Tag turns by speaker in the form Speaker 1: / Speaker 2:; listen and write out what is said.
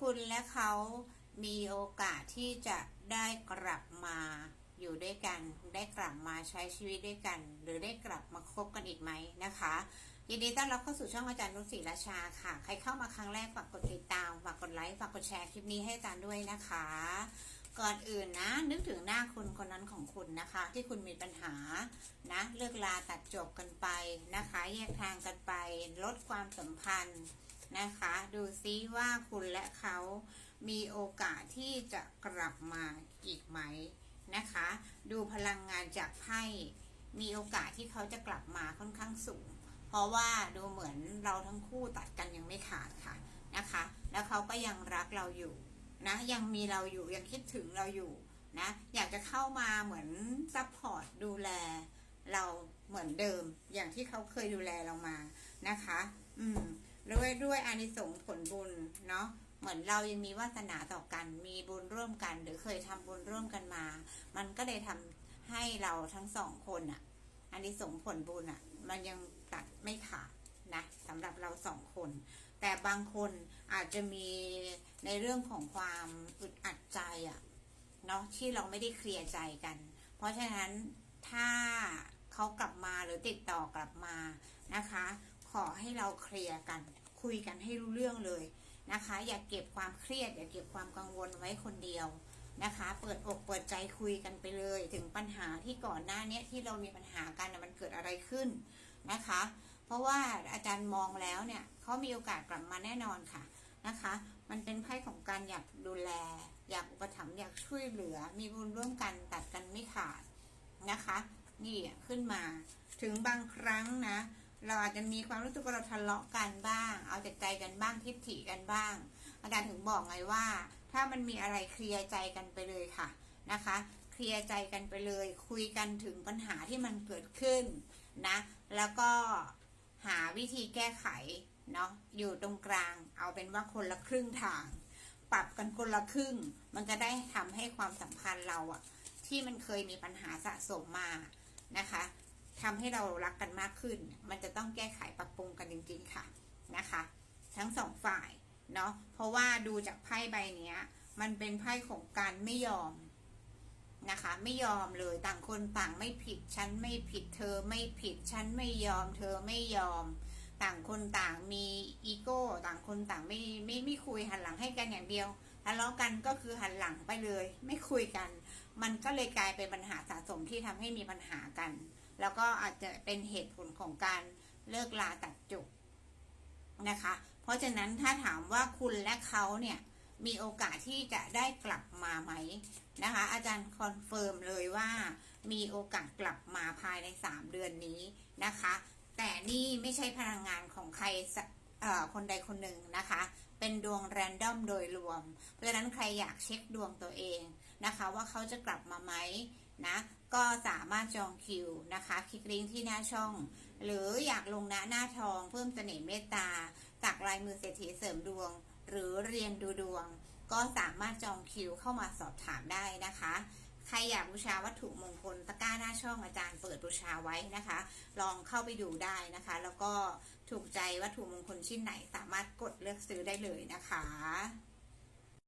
Speaker 1: คุณและเขามีโอกาสที่จะได้กลับมาอยู่ด้วยกัน ได้กลับมาใช้ชีวิตด้วยกัน หรือได้กลับมาคบกันอีกไหมนะคะ ยินดีต้อนรับเข้าสู่ช่องอาจารย์นุชศรีราชาค่ะ ใครเข้ามาครั้งแรกฝากกดติดตาม ฝากกดไลค์ ฝากกดแชร์คลิปนี้ให้อาจารย์ด้วยนะคะ ก่อนอื่นนะ นึกถึงหน้าคนคนนั้นของคุณนะคะ ที่คุณมีปัญหานะ เลิกลาตัดจบกันไปนะคะ แยกทางกันไป ลดความสัมพันธ์ นะคะ ดูซิว่าคุณและเขามีโอกาสที่จะกลับมาอีกไหมนะคะ ดูพลังงานจากไพ่มีโอกาสที่เขาจะกลับมาค่อนข้างสูง เพราะว่าดูเหมือนเราทั้งคู่ตัดกันยังไม่ขาดค่ะนะคะ แล้วเขาก็ยังรักเราอยู่นะยังมีเราอยู่ยังคิดถึงเราอยู่นะอยากจะเข้ามาเหมือนซัพพอร์ตดูแลเราเหมือนเดิม อย่างที่เขาเคยดูแลเรามานะคะ อืม ด้วยด้วยอานิสงส์ผลบุญเนาะเหมือนเรายังมีวาสนาต่อกัน มีบุญร่วมกัน หรือเคยทำบุญร่วมกันมา มันก็เลยทำให้เราทั้งสองคนอะอานิสงส์ผลบุญอะมันยังตัดไม่ขาดนะสำหรับเราสองคน แต่บางคนอาจจะมีในเรื่องของความอึดอัดใจอะเนาะที่เราไม่ได้เคลียร์ใจกัน เพราะฉะนั้นถ้าเขากลับมาหรือติดต่อกลับมานะคะ ขอให้เราเคลียร์กัน คุยกันให้รู้เรื่องเลยนะคะ อย่าเก็บความเครียด อย่าเก็บความกังวลไว้คนเดียวนะคะ เปิดอกเปิดใจคุยกันไปเลย ถึงปัญหาที่ก่อนหน้านี้ที่เรามีปัญหากันมันเกิดอะไรขึ้นนะคะ เพราะว่าอาจารย์มองแล้วเนี่ยเขามีโอกาสกลับมาแน่นอนค่ะนะคะ มันเป็นไพ่ของการอยากดูแล อยากอุปถัมภ์อยากช่วยเหลือ มีบุญร่วมกันตัดกันไม่ขาดนะคะ นี่ขึ้นมาถึงบางครั้งนะ เราอาจจะมีความรู้สึกว่าเราทะเลาะกันบ้าง เอาแต่ใจกันบ้างทิฐิกันบ้าง อาจารย์ถึงบอกไงว่า ถ้ามันมีอะไรเคลียร์ใจกันไปเลยค่ะนะคะ เคลียร์ใจกันไปเลย คุยกันถึงปัญหาที่มันเกิดขึ้นนะ แล้วก็หาวิธีแก้ไขเนาะอยู่ตรงกลาง เอาเป็นว่าคนละครึ่งทาง ปรับกันคนละครึ่ง มันจะได้ทำให้ความสัมพันธ์เราอะที่มันเคยมีปัญหาสะสมมานะคะ ทำให้เรารักกันมากขึ้น มันจะต้องแก้ไขปรับปรุงกันจริง ๆ ค่ะนะคะ ทั้งสองฝ่ายเนาะเพราะว่าดูจากไพ่ใบเนี้ย มันเป็นไพ่ของการไม่ยอมนะคะ ไม่ยอมเลยต่างคนต่างไม่ผิดฉันไม่ผิดเธอไม่ผิดฉันไม่ยอม เธอไม่ยอม ต่างคนต่างมีอีโก้ ต่างคนต่างไม่ไม่ไม่คุยหันหลังให้กันอย่างเดียวทะเลาะกันก็คือหันหลังไปเลย ไม่คุยกัน มันก็เลยกลายเป็นปัญหาสะสมที่ทำให้มีปัญหากัน แล้วก็อาจจะเป็นเหตุผลของการเลิกลาตัดจบนะคะ เพราะฉะนั้นถ้าถามว่าคุณและเขาเนี่ยมีโอกาสที่จะได้กลับมาไหมนะคะ อาจารย์คอนเฟิร์มเลยว่ามีโอกาสกลับมาภายใน 3 เดือนนี้นะคะ แต่นี่ไม่ใช่พลังงานของใครคนใดคนหนึ่งนะคะ เป็นดวงแรนดอมโดยรวม เพราะฉะนั้นใครอยากเช็คดวงตัวเองนะคะ ว่าเขาจะกลับมาไหม นะก็สามารถจองคิวนะคะคลิกลิงก์ที่หน้าช่อง หรืออยากลงหน้าหน้าทองเพิ่มเสน่ห์เมตตาจากลายมือเศรษฐีเสริมดวง หรือเรียนดูดวง ก็สามารถจองคิวเข้ามาสอบถามได้นะคะ ใครอยากบูชาวัตถุมงคลตะก้าหน้าช่องอาจารย์เปิดบูชาไว้นะคะ ลองเข้าไปดูได้นะคะ แล้วก็ถูกใจวัตถุมงคลชิ้นไหนสามารถกดเลือกซื้อได้เลยนะคะ